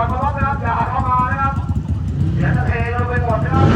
อครับอย่าเข้ามานะครับเดี๋ยวจะเทลงไปหมดนะครับ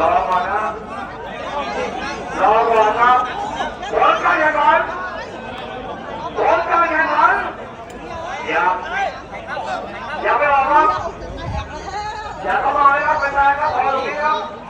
รอก่อนนะรอก่อนครับผลการแข่งขันผลการแข่งขันอย่าอย่าไปออกครับอย่าเข้ามาเลยครับเป็นครับขอตรงนี้ครับ